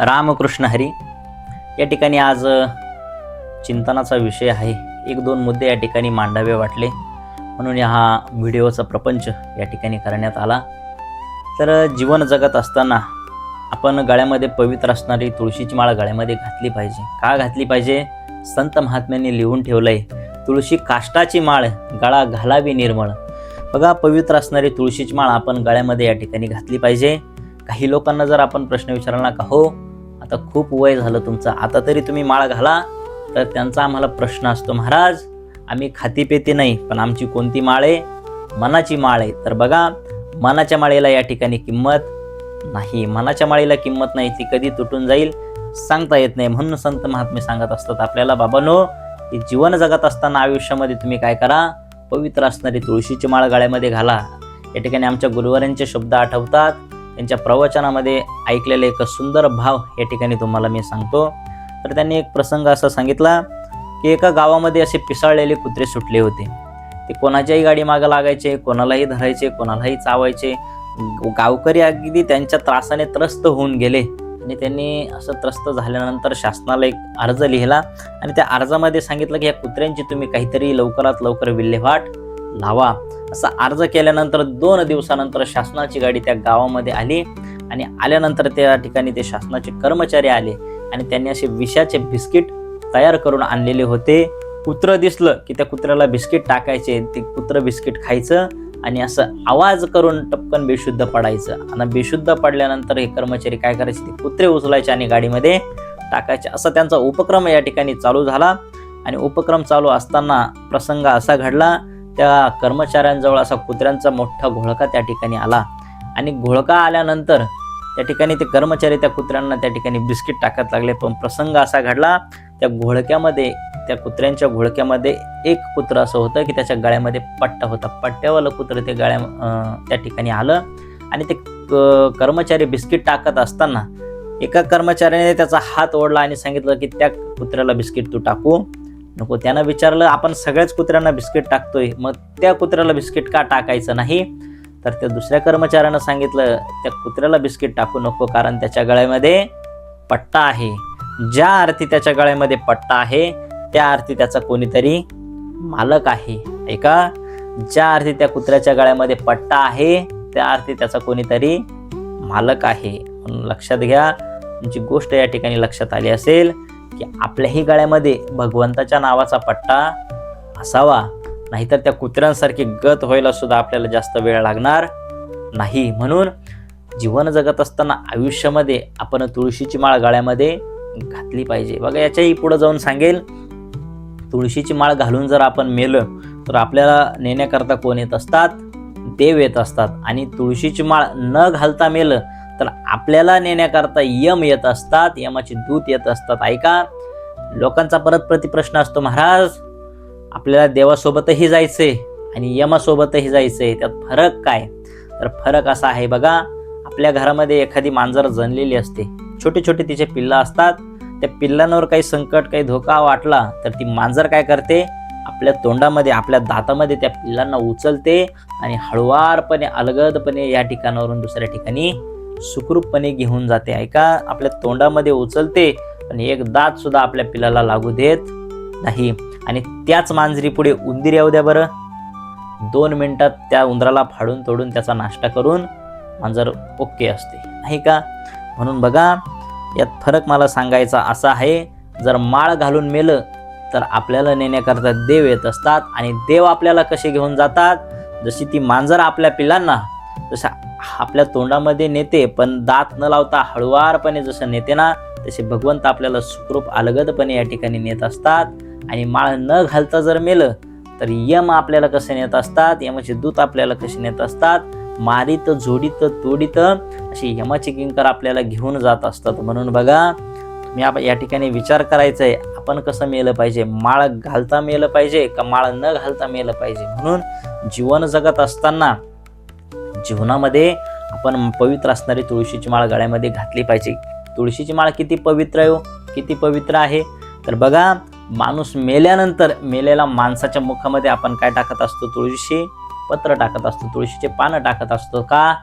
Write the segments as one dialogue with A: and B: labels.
A: रामकृष्ण हरी. या ठिकाणी आज चिंतनाचा विषय आहे. एक दोन मुद्दे या ठिकाणी मांडावे वाटले. म्हणून हा व्हिडिओचा प्रपंच या ठिकाणी करण्यात आला. तर जीवन जगत असताना आपण गळ्यामध्ये पवित्र असणारी तुळशीची माळ गळ्यामध्ये घातली पाहिजे. का घातली पाहिजे? संत महात्म्यांनी लिहून ठेवलं आहे तुळशी काष्टाची माळ गळा घालावी निर्मळ. बघा पवित्र असणारी तुळशीची माळ आपण गळ्यामध्ये या ठिकाणी घातली पाहिजे. काही लोकांना जर आपण प्रश्न विचारला का हो आता खूप वय झालं तुमचं. आता तरी तुम्ही माळ घाला तर त्यांचा आम्हाला प्रश्न असतो महाराज आम्ही खातीपेती नाही पण आमची कोणती माळ आहे? मनाची माळ आहे. तर बघा मनाच्या माळेला या ठिकाणी किंमत नाही. मनाच्या माळेला किंमत नाही ती कधी तुटून जाईल सांगता येत नाही. म्हणून संत महात्मे सांगत असतात आपल्याला बाबानो की जीवन जगत असताना आयुष्यामध्ये तुम्ही काय करा? पवित्र असणारी तुळशीची माळ गाळ्यामध्ये घाला. या ठिकाणी आमच्या गुरुवारांचे शब्द आठवतात त्यांच्या प्रवचनामध्ये ऐकलेले एक सुंदर भाव या ठिकाणी तुम्हाला मी सांगतो. तर त्यांनी एक प्रसंग असा सांगितला की एका गावामध्ये असे पिसाळलेले कुत्रे सुटले होते. ते कोणाच्याही गाडी मागं लागायचे कोणालाही धरायचे कोणालाही चावायचे. गावकरी अगदी त्यांच्या त्रासाने त्रस्त होऊन गेले आणि त्यांनी असं त्रस्त झाल्यानंतर शासनाला एक अर्ज लिहिला आणि त्या अर्जामध्ये सांगितलं की या कुत्र्यांची तुम्ही काहीतरी लवकरात लवकर विल्हेवाट लावा. असा अर्ज केल्यानंतर दोन दिवसानंतर शासनाची गाडी त्या गावामध्ये आली आणि आल्यानंतर त्या ठिकाणी ते शासनाचे कर्मचारी आले आणि त्यांनी असे विषाचे बिस्किट तयार करून आणलेले होते. कुत्रं दिसलं की त्या कुत्र्याला बिस्किट टाकायचे ते कुत्रं बिस्किट खायचं आणि असं आवाज करून टपकन बेशुद्ध पडायचं. आणि बेशुद्ध पडल्यानंतर हे कर्मचारी काय करायचे ते कुत्रे उचलायचे आणि गाडीमध्ये टाकायचे. असा त्यांचा उपक्रम या ठिकाणी चालू झाला आणि उपक्रम चालू असताना प्रसंग असा घडला त्या कर्मचाऱ्यांजवळ असा कुत्र्यांचा मोठा घोळका त्या ठिकाणी आला. आणि घोळका आल्यानंतर त्या ठिकाणी ते कर्मचारी त्या कुत्र्यांना त्या ठिकाणी बिस्किट टाकत लागले. पण प्रसंग असा घडला त्या घोळक्यामध्ये त्या कुत्र्यांच्या घोळक्यामध्ये एक कुत्रं असं होतं की त्याच्या गळ्यामध्ये पट्टा होता. पट्ट्यावालं कुत्रं ते गळ्या त्या ठिकाणी आलं आणि ते क- कर्मचारी बिस्किट टाकत असताना एका कर्मचाऱ्याने त्याचा हात ओढला आणि सांगितलं की त्या कुत्र्याला बिस्किट तू टाकू. नको त्यानं विचारलं आपण सगळ्याच कुत्र्यांना बिस्किट टाकतोय मग त्या कुत्र्याला बिस्किट का टाकायचं नाही? तर त्या दुसऱ्या कर्मचाऱ्यानं सांगितलं त्या कुत्र्याला बिस्किट टाकू नको कारण त्याच्या गळ्यामध्ये पट्टा आहे. ज्या अर्थी त्याच्या गळ्यामध्ये पट्टा आहे त्या अर्थी त्याचा कोणीतरी मालक आहे. ऐका ज्या अर्थी त्या कुत्र्याच्या गळ्यामध्ये पट्टा आहे त्या अर्थी त्याचा कोणीतरी मालक आहे. म्हणून लक्षात घ्या तुमची गोष्ट या ठिकाणी लक्षात आली असेल. की आपल्याही गळ्यामध्ये भगवंताच्या नावाचा पट्टा असावा. नाहीतर त्या कुत्र्यांसारखी गत व्हायला सुद्धा आपल्याला जास्त वेळ लागणार नाही. म्हणून जीवन जगत असताना आयुष्यामध्ये आपण तुळशीची माळ गळ्यामध्ये घातली पाहिजे. बघा याच्याही पुढं जाऊन सांगेल. तुळशीची माळ घालून जर आपण मेलं तर आपल्याला नेण्याकरता कोण येत असतात? देव येत असतात. आणि तुळशीची माळ न घालता मेलं तर आपल्याला नेण्याकरता यम येत असतात यमाचे दूत येत असतात. ऐका लोकांचा परत प्रति प्रश्न असतो महाराज आपल्याला देवासोबतही जायचे आणि यमासोबतही जायचे त्यात फरक काय? तर फरक असा आहे बघा आपल्या घरामध्ये एखादी मांजर जणलेली असते. छोटे छोटे तिचे पिल्लं असतात. त्या पिल्लांवर काही संकट काही धोका वाटला तर ती मांजर काय करते? आपल्या तोंडामध्ये आपल्या दातामध्ये त्या पिल्लांना उचलते आणि हळुवारपणे अलगदपणे या ठिकाणावरून दुसऱ्या ठिकाणी सुखरूपपणे घेऊन जाते. ऐका आपल्या तोंडामध्ये उचलते आणि एक दात सुद्धा आपल्या पिल्लाला लागू देत नाही. आणि त्याच मांजरी पुढे उंदीर येऊ द्या बरं. दोन मिनिटात त्या उंदराला फाडून तोडून त्याचा नाश्ता करून मांजर ओके असते. नाही का? म्हणून बघा यात फरक मला सांगायचा असा आहे जर माळ घालून मेलं तर आपल्याला नेण्याकरता देव येत असतात आणि देव आपल्याला कसे घेऊन जातात? जशी ती मांजर आपल्या पिलांना जसं आपल्या तोंडामध्ये नेते पण दात न लावता हळुवारपणे जसं नेते ना तसे भगवंत आपल्याला सुखरूप अलगदपणे या ठिकाणी नेत असतात. आणि माळ न घालता जर मेलं तर यम आपल्याला कसे नेत असतात? यमाचे दूत आपल्याला कसे नेत असतात? मारीत जोडीत तोडीत अशी यमाचे किंकर आपल्याला घेऊन जात असतात. म्हणून बघा तुम्ही आप या ठिकाणी विचार करायचा आहे आपण कसं मेलं पाहिजे? माळ घालता मेलं पाहिजे का माळ न घालता मेलं पाहिजे? म्हणून जीवन जगत असताना जीवनामध्ये आपण पवित्र असणारी तुळशीची माळ गळ्यामध्ये घातली पाहिजे. तुळशीची माळ किती पवित्र आहे हो? किती पवित्र आहे? तर बघा माणूस मेल्यानंतर मेलेला माणसाच्या मुखामध्ये आपण काय टाकत असतो? तुळशी पत्र टाकत असतो. तुळशीचे पानं टाकत असतो का?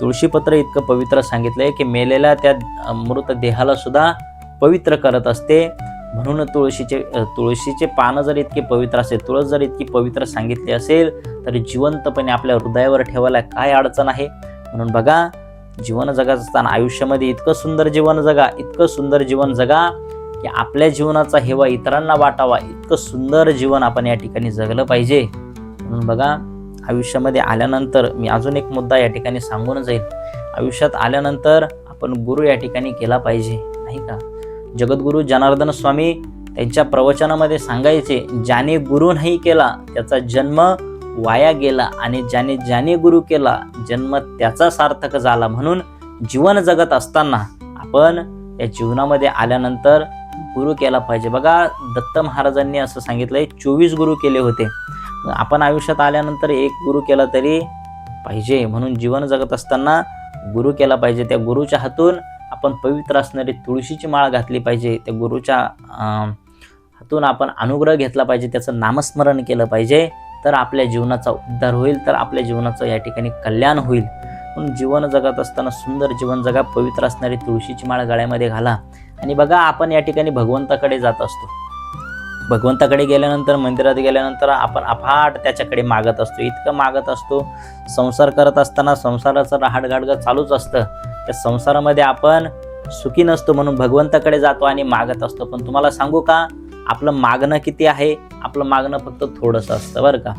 A: तुळशीपत्र इतकं पवित्र सांगितलंय की मेलेल्या त्या अ, मृत देहाला सुद्धा पवित्र करत असते. म्हणून तुळशीचे तुळशीचे पानं जर इतके पवित्र असेल तुळस जर इतकी पवित्र सांगितली असेल तर जिवंतपणे आपल्या हृदयावर ठेवायला काय अडचण आहे? म्हणून बघा जीवन जगत असताना आयुष्यामध्ये इतकं सुंदर जीवन जगा इतकं सुंदर जीवन जगा की आपल्या जीवनाचा हेवा इतरांना वाटावा इतकं सुंदर जीवन आपण या ठिकाणी जगलं पाहिजे. म्हणून बघा आयुष्यामध्ये आल्यानंतर मी अजून एक मुद्दा या ठिकाणी सांगून जाईल आयुष्यात आल्यानंतर आपण गुरु या ठिकाणी केला पाहिजे नाही का? जगद्गुरु जनार्दन स्वामी त्यांच्या प्रवचनामध्ये सांगायचे ज्याने गुरु नाही केला त्याचा जन्म वाया गेला आणि ज्याने ज्याने गुरु केला जन्म त्याचा सार्थक झाला म्हणून जीवन जगत असताना आपण या जीवनामध्ये आल्यानंतर गुरु केला पाहिजे. बघा दत्त महाराजांनी असं सांगितलंय चोवीस गुरु केले होते. आपण आयुष्यात आल्यानंतर एक गुरु केला तरी पाहिजे म्हणून जीवन जगत असताना गुरु केला पाहिजे. त्या गुरुच्या हातून आपण पवित्र असणारी तुळशीची माळ घातली पाहिजे त्या गुरुच्या हातून आपण अनुग्रह घेतला पाहिजे त्याचं नामस्मरण केलं पाहिजे तर आपल्या जीवनाचा उद्धार होईल तर आपल्या जीवनाचं या ठिकाणी कल्याण होईल. म्हणून जीवन जगत असताना सुंदर जीवन जगा पवित्र असणारी तुळशीची माळ गळ्यामध्ये घाला. आणि बघा आपण या ठिकाणी भगवंताकडे जात असतो. भगवंताकडे गेल्यानंतर मंदिरात गेल्यानंतर आपण अफाट त्याच्याकडे मागत असतो. इतकं मागत असतो संसार करत असताना संसाराचं रहाडगाडगं चालूच असतं. त्या संसारामध्ये आपण सुखी नसतो म्हणून भगवंताकडे जातो आणि मागत असतो. पण तुम्हाला सांगू का? आपलं मागणं किती आहे? आपलं मागणं फक्त थोडंसं असतं बरं का?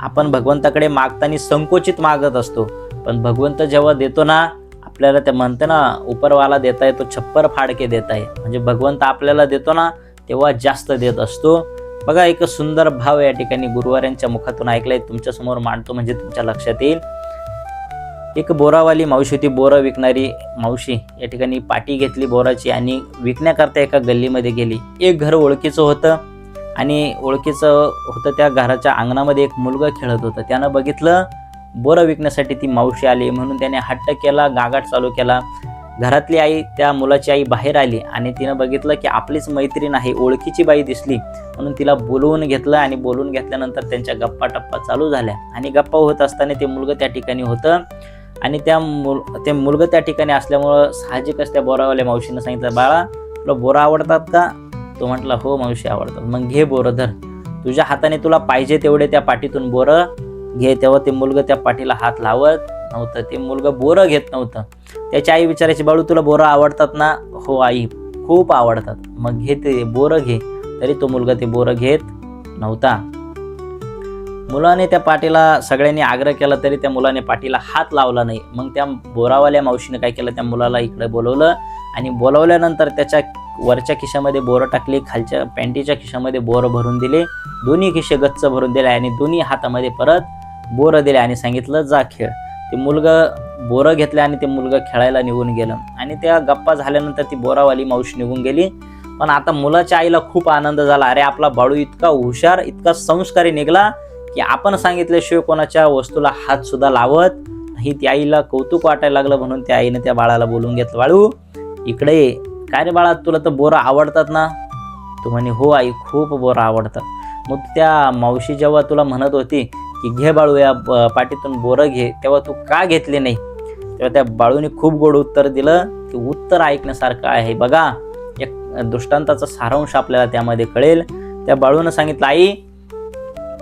A: आपण भगवंताकडे मागताना संकोचित मागत असतो. पण भगवंत जेव्हा देतो ना आपल्याला ते म्हणते ना उपरवाला देता तो छप्पर फाडके देत आहे म्हणजे भगवंत आपल्याला देतो ना तेव्हा जास्त देत असतो. बघा एक सुंदर भाव या ठिकाणी गुरुवारांच्या मुखातून ऐकलाय. तुमच्यासमोर मांडतो म्हणजे तुमच्या लक्षात येईल. एक बोरावाली मावशी होती बोरं विकणारी मावशी. या ठिकाणी पाटी घेतली बोराची आणि विकण्याकरता एका गल्लीमध्ये गेली. एक घर ओळखीचं होतं आणि ओळखीचं होतं त्या घराच्या अंगणामध्ये एक मुलगा खेळत होता. त्यानं बघितलं बोरं विकण्यासाठी ती मावशी आली म्हणून त्याने हट्ट केला गागाट चालू केला. घरातली आई त्या मुलाची आई बाहेर आली आणि तिनं बघितलं की आपलीच मैत्रीण आहे ओळखीची बाई दिसली. म्हणून तिला बोलवून घेतलं आणि बोलवून घेतल्यानंतर त्यांच्या गप्पा टप्पा चालू झाल्या. आणि गप्पा होत असताना ते मुलगं त्या ठिकाणी होतं. आणि त्या मुल ते मुलगं त्या ठिकाणी असल्यामुळं साहजिकच त्या बोरावाल्या मावशीनं सांगितलं बाळा तुला बोरं आवडतात का? तो म्हटला हो मावशी आवडतात. मग घे बोरं धर. तुझ्या हाताने तुला पाहिजे तेवढे त्या पाठीतून बोरं घे. तेव्हा ते मुलगं त्या पाठीला हात लावत नव्हतं. ते मुलगं बोरं घेत नव्हतं. त्याची आई विचारायची बाळू तुला बोरं आवडतात ना? हो आई खूप आवडतात. मग घे ते बोरं घे. तरी तो मुलगा ते बोरं घेत नव्हता. मुलाने त्या पाटीला सगळ्यांनी आग्रह केला तरी त्या मुलाने पाठीला हात लावला नाही. मग त्या बोरावाल्या मावशीने काय केलं? त्या मुलाला इकडे बोलवलं आणि बोलवल्यानंतर त्याच्या वरच्या खिशामध्ये बोरं टाकली खालच्या पॅन्टीच्या खिशामध्ये बोरं भरून दिले. दोन्ही खिशे गच्च भरून दिले आणि दोन्ही हातामध्ये परत बोरं दिले आणि सांगितलं जा खेळ. ते मुलगं बोरं घेतलं आणि ते मुलगं खेळायला निघून गेलं. आणि त्या गप्पा झाल्यानंतर ती बोरावाली मावशी निघून गेली. पण आता मुलाच्या आईला खूप आनंद झाला. अरे आपला बाळू इतका हुशार इतका संस्कारी निघाला की आपण सांगितल्याशिवाय कोणाच्या वस्तूला हात सुद्धा लावत नाही. त्या आईला कौतुक वाटायला लागलं म्हणून त्या आईने त्या बाळाला बोलून घेतलं बाळू इकडे ये. काय रे बाळा तुला तर बोरं आवडतात ना? तू म्हणे हो आई खूप बोरं आवडतात. मग त्या मावशी जेव्हा तुला म्हणत होती की घे बाळू या पाठीतून बोरं घे तेव्हा तू का घेतले नाही? तेव्हा त्या बाळूने खूप गोड उत्तर दिलं ते उत्तर ऐकण्यासारखं आहे. बघा एक दृष्टांताचा सारांश आपल्याला त्यामध्ये कळेल. त्या बाळूनं सांगितलं आई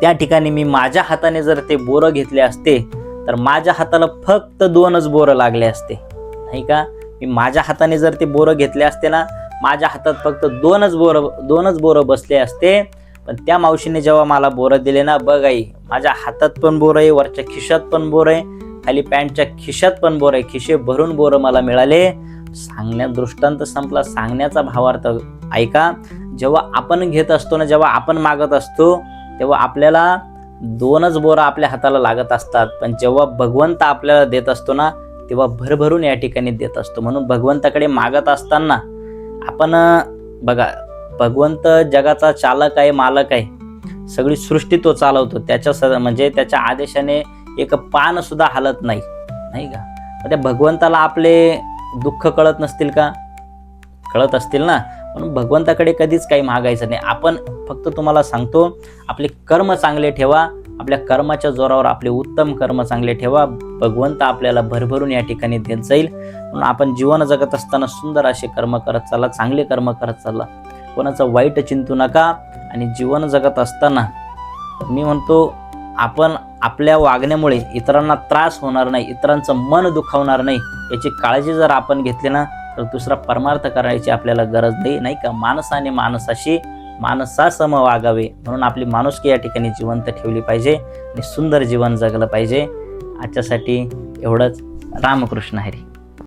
A: त्या ठिकाणी मी माझ्या हाताने जर ते बोरं घेतले असते तर माझ्या हाताला फक्त दोनच बोरं लागले असते. नाही का? मी माझ्या हाताने जर ते बोरं घेतले असते ना माझ्या हातात फक्त दोनच बोरं दोनच बोरं बसले असते. पण त्या मावशीने जेव्हा मला बोरं दिले ना बघ आई माझ्या हातात पण बोरं आहे वरच्या खिशात पण बोरं आहे खाली पॅन्टच्या खिशात पण बोरं आहे खिशे भरून बोरं मला मिळाले. सांगण्या दृष्टांत संपला. सांगण्याचा भावार्थ ऐका जेव्हा आपण घेत असतो ना जेव्हा आपण मागत असतो तेव्हा आपल्याला दोनच बोरं आपल्या हाताला लागत असतात. पण जेव्हा भगवंत आपल्याला देत असतो ना तेव्हा भरभरून या ठिकाणी देत असतो. म्हणून भगवंताकडे मागत असताना आपण बघा भगवंत जगाचा चालक आहे मालक आहे. सगळी सृष्टी तो चालवतो. त्याच्या स म्हणजे त्याच्या आदेशाने एक पान सुद्धा हलत नाही. नाही का? त्या भगवंताला आपले दुःख कळत नसतील का? कळत असतील ना? म्हणून भगवंताकडे कधीच काही मागायचं नाही. आपण फक्त तुम्हाला सांगतो आपले कर्म चांगले ठेवा आपल्या कर्माच्या जोरावर आपले उत्तम कर्म चांगले ठेवा. भगवंत आपल्याला भरभरून या ठिकाणी देत जाईल. म्हणून आपण जीवन जगत असताना सुंदर असे कर्म करत चालला चांगले कर्म करत चालला कोणाचं वाईट चिंतू नका आणि जीवन जगत असताना मी म्हणतो आपण आपल्या वागण्यामुळे इतरांना त्रास होणार नाही इतरांचं मन दुखावणार नाही याची काळजी जर आपण घेतली ना तर दुसरा परमार्थ करायची आपल्याला गरज नाही नाही का? माणसाने माणसाशी माणसासम वागावे. म्हणून आपली माणुसकी या ठिकाणी जिवंत ठेवली पाहिजे आणि सुंदर जीवन जगलं पाहिजे. आजच्यासाठी एवढंच. रामकृष्ण हरी.